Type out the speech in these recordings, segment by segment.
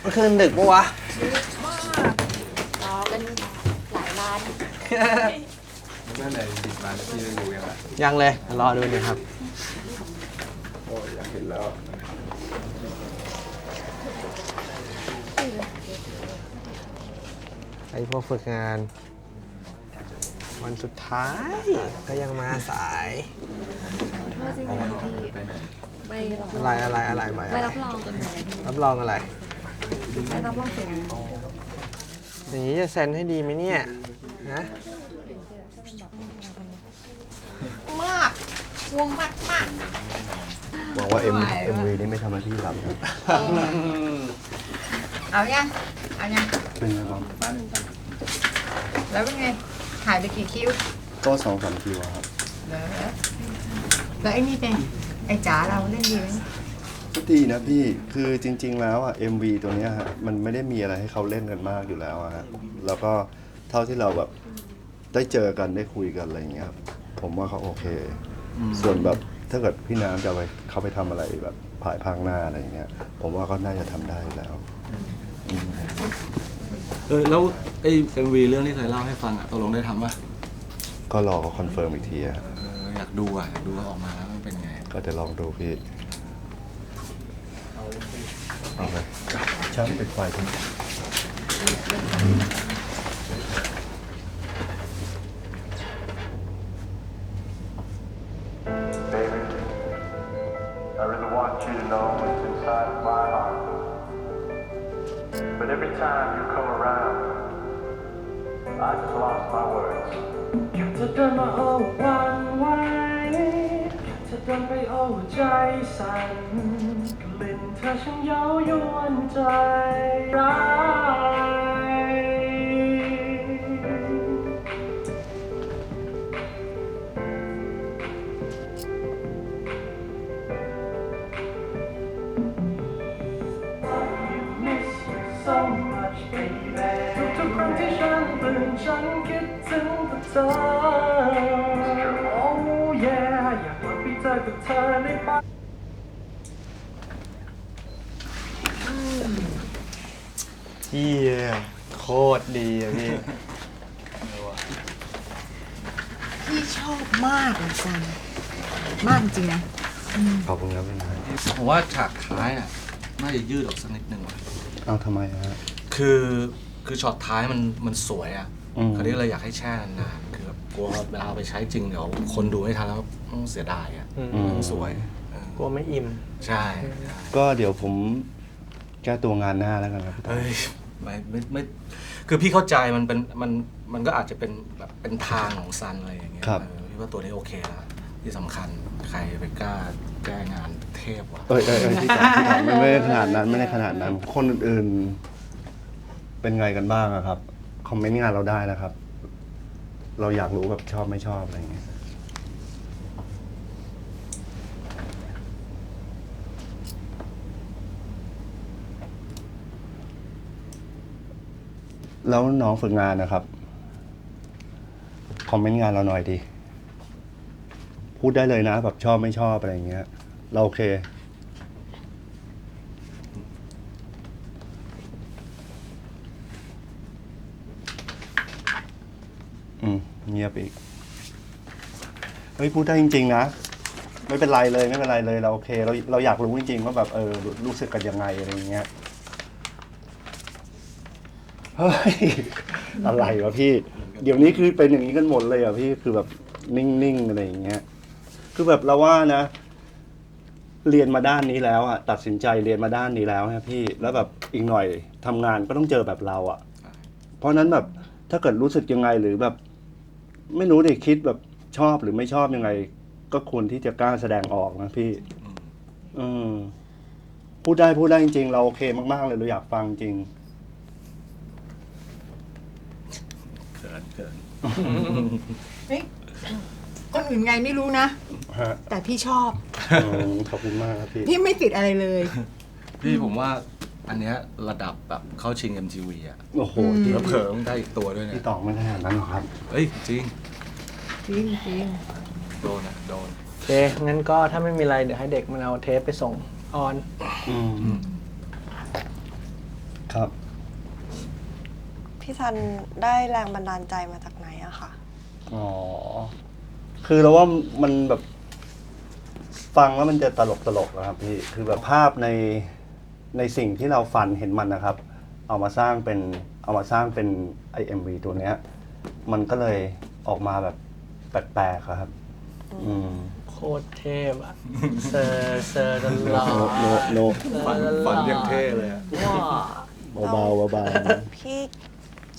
เมื่อคืนดึกปะวะรอกันหลายร้านเมื่อไหร่สิบล้านพี่ได้รู้ยังไงยังเลย รอดูดิครับ โอ้ยอยากเห็นแล้วไอพวกฝึกงาน วันสุดท้ายก็ยังมาสายโทษ จริงๆพี่ไม่รับรอะองไรอะไรอะไรใบไม่อะไรรับรองกันเลยรับรองอะไรไม่รับรองเสียงอย่างนี้จะเซ็นให้ดีไหมเนี่ยนะมากวงมากมากหวังว่าเอ็มเอ็มวีนี่ไม่ทำหน้าที่หลับนะเอายังเอายังเป็นไงบ้างแล้วเป็นไงถ่ายไปกี่คิวก็สองสามคิวอะครับเหรอ แล้วไอ้นี่เป็นไอ้จ๋าเราเล่นดีไหมก็ดีนะพี่คือจริง ๆ แล้วอะ MV ตัวเนี้ยฮะมันไม่ได้มีอะไรให้เขาเล่นกันมากอยู่แล้วอะฮะแล้วก็เท่าที่เราแบบได้เจอกันได้คุยกันอะไรอย่างเงี้ยครับผมว่าเขาโอเค ส่วนแบบถ้าเกิดพี่น้ำจะไปเขาไปทำอะไรแบบภายภาคหน้าอะไรอย่างเงี้ย ผมว่าก็น่าจะทำได้อยู่แล้ว เออแล้วไอ้เอ็มวีเรื่องที่เคยเล่าให้ฟังอะตกลงได้ทำป่ะก็รอเขาคอนเฟิร์มอีกทีอะเอออยากดูอะอยากดูว่าออกมาแล้วมันเป็นไงก็จะลองดูพี่เอาไปช่างปิดไฟ ดินไปเอาใจสั่นกลิ่นเธอช่างเย้ายวนใจร้ายทุกๆครั้งที่ฉันตื่นฉันคิดถึงแต่เธอ ไปเจอกับเธอในฝันเฮียโคตรดีอะพี่ พี่ชอบมากเหมือนกันมากจริงนะ ขอบคุณครับพี่น้ผมว่าฉากท้ายอะน่าจะยืดออกสักนิดนึงว่ะำเอาทำไมฮะ คือคือช็อตท้ายมันมันสวยอะอืม คราวนี้เลยอยากให้แช่นานๆคือแบบ กลัวเวลาเอาไปใช้จริงเดี๋ยวคนดูไม่ทันแล้วต้องเสียดายอะอืมมันสวยเออกลัวไม่อิ่ม ใช่ใช่ก็เดี๋ยวผมแก้ตัวงานหน้าแล้วกันครับพี่ต้อมเฮ้ยไม่ไม่ไม่คือพี่เข้าใจมันเป็นมันมันก็อาจจะเป็นแบบเป็นทางของซันอะไรอย่างเงี้ยครับเออพี่ว่าตัวนี้โอเคแล้วที่สำคัญใครไปกล้าแก้งานเทพวะเอ้ยเอ้ยเอ้ยที่ถามที่ถามไม่ไม่ได้ขนาดนั้นไม่ได้ขนาดนั้น คนอื่นๆเป็นไงกันบ้างอะครับ คอมเมนต์งานเราได้นะครับ เราอยากรู้แบบชอบไม่ชอบอะไรอย่างเงี้ยแล้วน้องฝึกงานนะครับ คอมเมนต์งานเราหน่อยดี พูดได้เลยนะแบบชอบไม่ชอบอะไรอย่างเงี้ย เราโอเค อืมเงียบ อีก เฮ้ยพูดได้จริง ๆ นะ ไม่เป็นไรเลยไม่เป็นไรเลยเราโอเค เราเราอยากรู้จริงๆว่าแบบเออรู้สึกกันยังไงอะไรเงี้ย เฮ้ย อะไรวะพี่ เดี๋ยวนี้คือเป็นอย่างนี้กันหมดเลยอะพี่คือแบบนิ่งๆอะไรอย่างเงี้ย คือแบบเราว่านะ เรียนมาด้านนี้แล้วอะตัดสินใจเรียนมาด้านนี้แล้วนะพี่ แล้วแบบอีกหน่อยทำงานก็ต้องเจอแบบเราอะ เพราะนั้นแบบถ้าเกิดรู้สึกยังไงหรือแบบ ไม่รู้ดิคิดแบบชอบหรือไม่ชอบยังไง ก็ควรที่จะกล้าแสดงออกนะพี่ อืมพูดได้พูดได้จริง ๆ เราโอเคมาก ๆ เลยเราอยากฟังจริง เขินเขินเฮ้ยคนอื่นไงไม่รู้นะ ฮะแต่พี่ชอบ อืมขอบคุณมากครับพี่ พี่ไม่ติดอะไรเลย พี่ผมว่า อันเนี้ยระดับแบบเข้าชิง MTV อะโอ้โหอืมพี่แล้วเผลอๆได้อีกตัวด้วยเนี่พี่ยตองไม่ขนาดนั้นหรอกครับเฮ้ยจริงจริงจริงโดนอะโดนเค งั้นก็ถ้าไม่มีอะไร เดี๋ยวให้เด็กมันเอาเทปไปส่งออน อืม ครับ พี่ซันได้แรงบันดาลใจมาจากไหนอะคะอ๋อ คือเราว่ามันแบบ ฟังแล้วมันจะตลกตลกๆนะครับพี่ คือแบบภาพใน ในสิ่งที่เราฝันเห็นมันนะครับ เอามาสร้างเป็นเอามาสร้างเป็นไอเอ็มวีตัวเนี้ย มันก็เลยออกมาแบบแปลกๆอะครับ อืม โคตรเทพอะเซอร์เซอร์ตลอดโนโนฝันฝันอย่างเท่เลยอะว้าเบาๆเบาๆพี่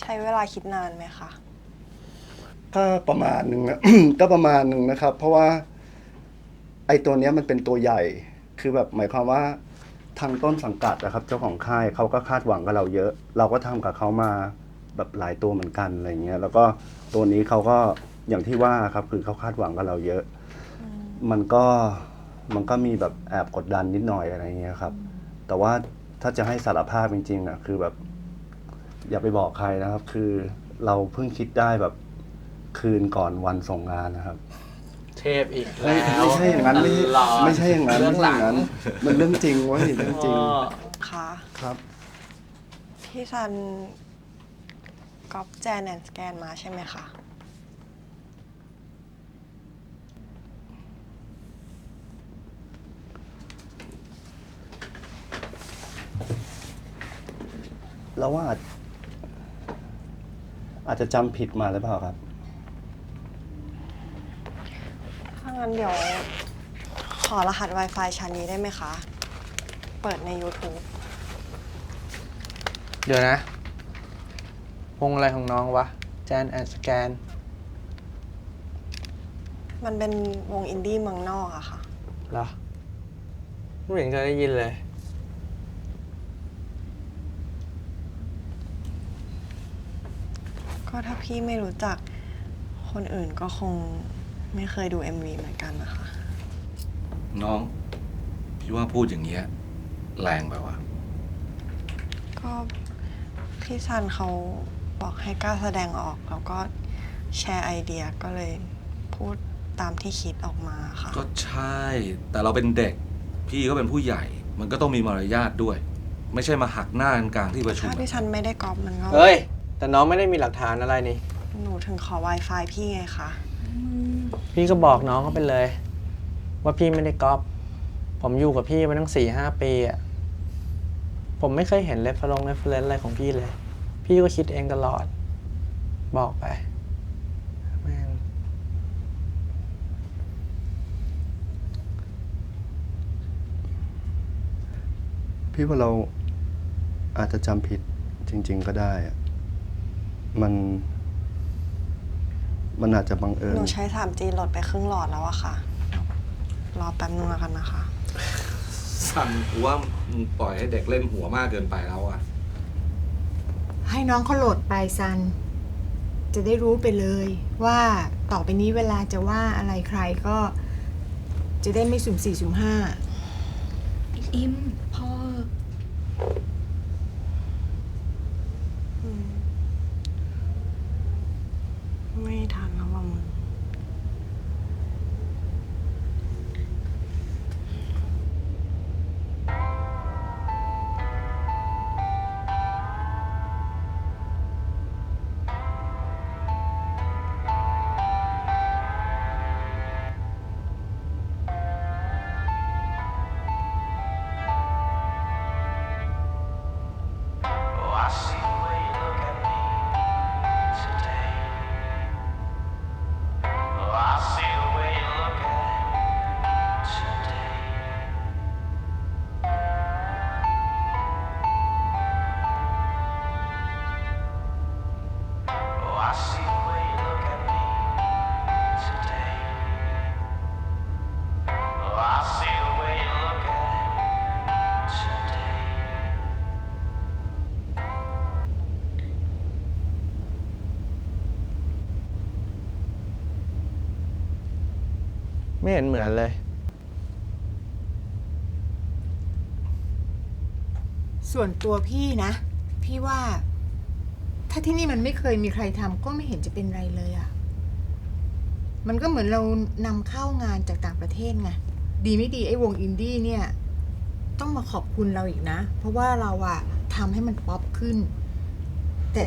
ใช้เวลาคิดนานไหมคะก็ประมาณหนึ่งนะ ก็ประมาณหนึ่งนะครับ เพราะว่า ไอ้ตัวเนี้ยมันเป็นตัวใหญ่ คือแบบหมายความว่า ทางต้นสังกัดนะครับเจ้าของค่ายเขาก็คาดหวังกับเราเยอะ เราก็ทำกับเขามาแบบหลายตัวเหมือนกันอะไรเงี้ยแล้วก็ตัวนี้เขาก็อย่างที่ว่าครับคือเขาคาดหวังกับเราเยอะมันก็มันก็มีแบบแอบกดดันนิดหน่อยอะไรเงี้ยครับ แต่ว่าถ้าจะให้สารภาพจริงๆอะคือแบบ อย่าไปบอกใครนะครับ คือเราเพิ่งคิดได้แบบคืนก่อนวันส่งงานนะครับ เทพอีกไม่แล้วไม่ใช่อย่างนั้นไม่ตลอดไม่ใช่อย่างนั้นเรื่ไม่องหใช่ลัองย่างนั้นมันเรื่องจริงเว้ยเรื่องจริงอ๋อค่ะครับพี่ซันก๊อปแจนแอนสแกนมาใช่ไหมคะเราว่าอาจอาจจะจำผิดมาหรือเปล่าครับ ถ้า งั้นเดี๋ยว ขอรหัส Wi-Fi ชั้นนี้ได้ไหมคะ เปิดใน YouTube เดี๋ยวนะ วงอะไรของน้องวะแจนแอนสแกน มันเป็นวงอินดี้เมืองนอกอะค่ะ เหรอ ไม่เห็นเคยได้ยินเลย ก็ถ้าพี่ไม่รู้จักคนอื่นก็คง ไม่เคยดู MV เหมือนกันนะคะ น้อง พี่ว่าพูดอย่างเงี้ย แรงไปว่ะ ก็พี่ซันเขาบอกให้กล้าแสดงออก แล้วก็แชร์ไอเดียก็เลยพูดตามที่คิดออกมาค่ะ ก็ใช่ แต่เราเป็นเด็ก พี่ก็เป็นผู้ใหญ่ มันก็ต้องมีมารยาทด้วย ไม่ใช่มาหักหน้ากันกลางที่ประชุมถ้าพี่ซันไม่ได้กรอบมันก็ เฮ้ย แต่น้องไม่ได้มีหลักฐานอะไรนี่ หนูถึงขอ Wi-Fi พี่ไงคะ พี่ก็บอกน้องเขาไปเลย ว่าพี่ไม่ได้ก๊อปผมอยู่กับพี่มาตั้งสี่ห้าปีอะผมไม่เคยเห็นเรฟเฟรนเรฟเฟรนอะไรของพี่เลย พี่ก็คิดเองตลอด บอกไปแม่งพี่ว่าเราอาจจะจำผิดจริง ๆ ก็ได้อะมัน มันอาจจะบังเอิหญนูใช้ 3G โหลดไปครึ่งหลอดแล้วอะค่ะ รอแป๊บนึงแล้วกันนะคะ สั่นกูว่ามึงปล่อยให้เด็กเล่นหัวมากเกินไปแล้วอะให้น้องเขาโหลดไปซัน จะได้รู้ไปเลยว่าต่อไปนี้เวลาจะว่าอะไรใครก็ จะได้ไม่สุ่มสี่สุ่มห้า อิมพ่อไม่ ไม่เห็นเหมือนเลย ส่วนตัวพี่นะ พี่ว่า ถ้าที่นี่มันไม่เคยมีใครทำก็ไม่เห็นจะเป็นไรเลยอะมันก็เหมือนเรานำเข้างานจากต่างประเทศไงดีไม่ดีไอ้วงอินดี้เนี่ย ต้องมาขอบคุณเราอีกนะ เพราะว่าเราอะทำให้มันป๊อปขึ้น แต่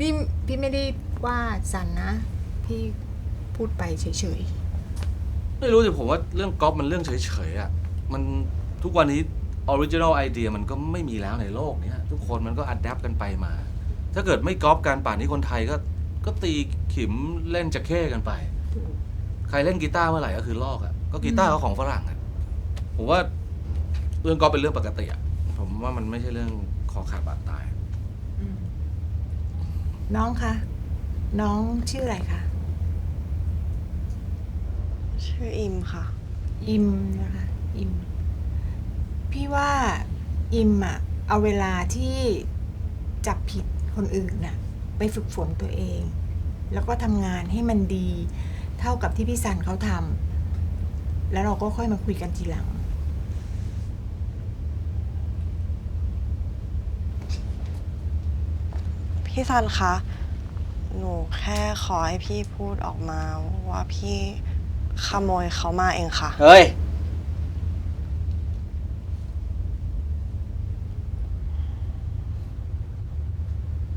นี่พี่ไม่ได้ว่าสันนะ พี่พูดไปเฉย ไม่รู้สิผมว่าเรื่องก๊อปมันเรื่องเฉยๆอะ มันทุกวันนี้ออริจินอลไอเดียมันก็ไม่มีแล้วในโลกเนี้ย ทุกคนมันก็อัดแอปกันไปมา ถ้าเกิดไม่ก๊อปการป่านนี้คนไทยก็ก็ตีขิมเล่นจะเข้กันไป ใครเล่นกีตาร์เมื่อไหร่ก็คือลอกอะ ก็กีตาร์ก็ของฝรั่งอะ ผมว่าเรื่องก๊อปเป็นเรื่องปกติอะ ผมว่ามันไม่ใช่เรื่องคอขาดบาดตาย น้องคะ น้องชื่ออะไรคะ ชื่ออิมค่ะ อิมนะคะ อิม พี่ว่าอิมอะเอาเวลาที่จับผิดคนอื่นน่ะไปฝึกฝนตัวเอง แล้วก็ทำงานให้มันดี เท่ากับที่พี่สันเขาทำแล้วเราก็ค่อยมาคุยกันทีหลัง พี่ซันคะ หนูแค่ขอให้พี่พูดออกมาว่าพี่ ขโมยเขามาเองค่ะ เฮ้ย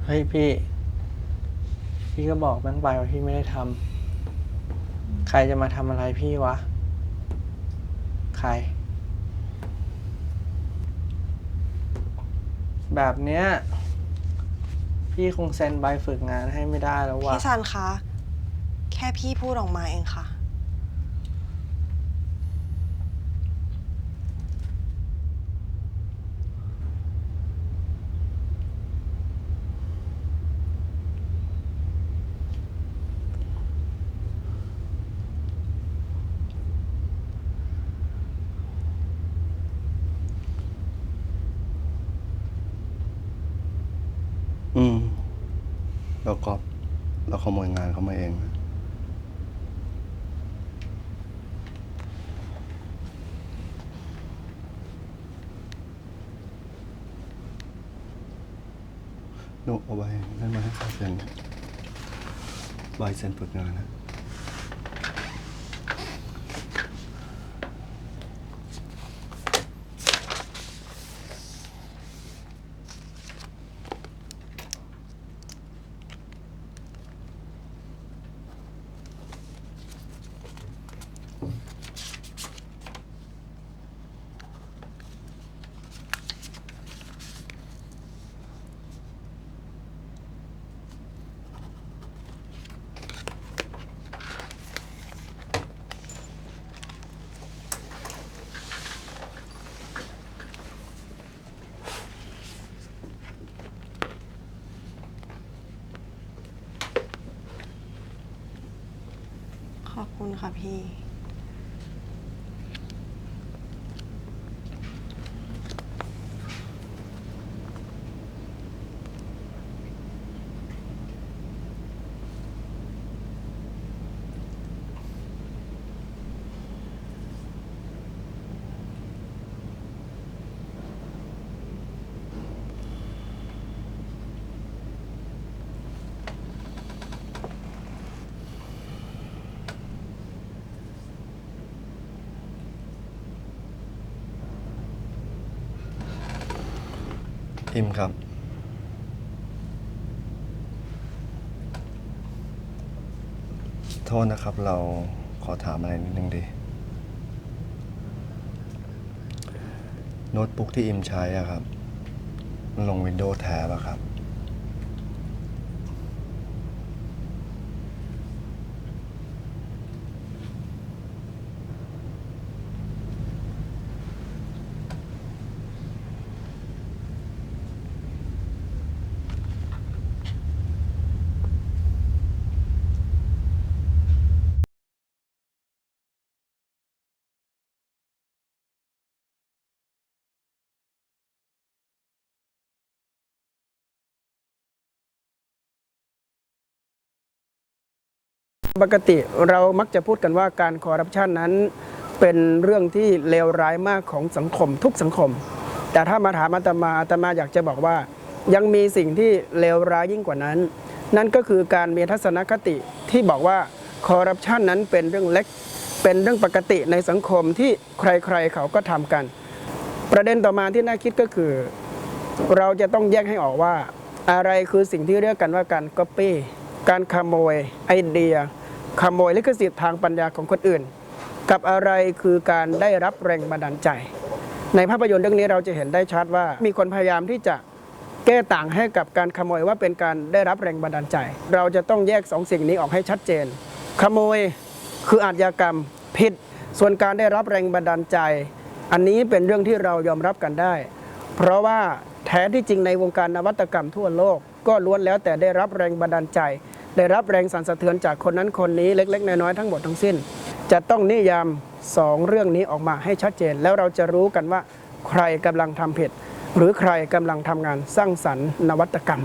เฮ้ยพี่ พี่ก็บอกแม่งไปว่าพี่ไม่ได้ทำ ใครจะมาทำอะไรพี่วะ ใคร แบบเนี้ย พี่คงเซ็นใบฝึกงานให้ไม่ได้แล้ววะพี่ซันคะ แค่พี่พูดออกมาเองค่ะ อืมเราก็เราขโมยงานเขามาเองนะหนูเอาใบนั่นมาให้ข้าเซ็นใบเซ็นฝึกงานนะ ขอบคุณค่ะพี่ อิมครับ โทษนะครับเราขอถามอะไรนิดนึงดี โน้ตบุ๊กที่อิมใช้อะครับ มันลงวินโดว์แทบอะครับ ปกติเรามักจะพูดกันว่าการคอร์รัปชันนั้น เป็นเรื่องที่เลวร้ายมากของสังคมทุกสังคม แต่ถ้ามาถามอาตมาอาตมาอยากจะบอกว่า ยังมีสิ่งที่เลวร้ายยิ่งกว่านั้น นั่นก็คือการมีทัศนคติที่บอกว่าคอร์รัปชันนั้นเป็นเรื่องเล็ก เป็นเรื่องปกติในสังคมที่ใครๆเขาก็ทำกัน ประเด็นต่อมาที่น่าคิดก็คือ เราจะต้องแยกให้ออกว่า อะไรคือสิ่งที่เรียกกันว่าการก๊อปปี้การขโมยไอเดีย ขโมยลิขสิทธิ์ทางปัญญาของคนอื่น กับอะไรคือการได้รับแรงบันดาลใจ ในภาพยนตร์เรื่องนี้เราจะเห็นได้ชัดว่า มีคนพยายามที่จะแก้ต่างให้กับการขโมยว่าเป็นการได้รับแรงบันดาลใจ เราจะต้องแยกสองสิ่งนี้ออกให้ชัดเจน ขโมยคืออาชญากรรมผิด ส่วนการได้รับแรงบันดาลใจ อันนี้เป็นเรื่องที่เรายอมรับกันได้ เพราะว่าแท้ที่จริงในวงการนวัตกรรมทั่วโลก ก็ล้วนแล้วแต่ได้รับแรงบันดาลใจ ได้รับแรงสั่นสะเทือนจากคนนั้นคนนี้เล็ก ๆ น้อยๆทั้งหมดทั้งสิ้น จะต้องนิยามสองเรื่องนี้ออกมาให้ชัดเจน แล้วเราจะรู้กันว่าใครกำลังทำผิด หรือใครกำลังทำงานสร้างสรรค์นวัตกรรม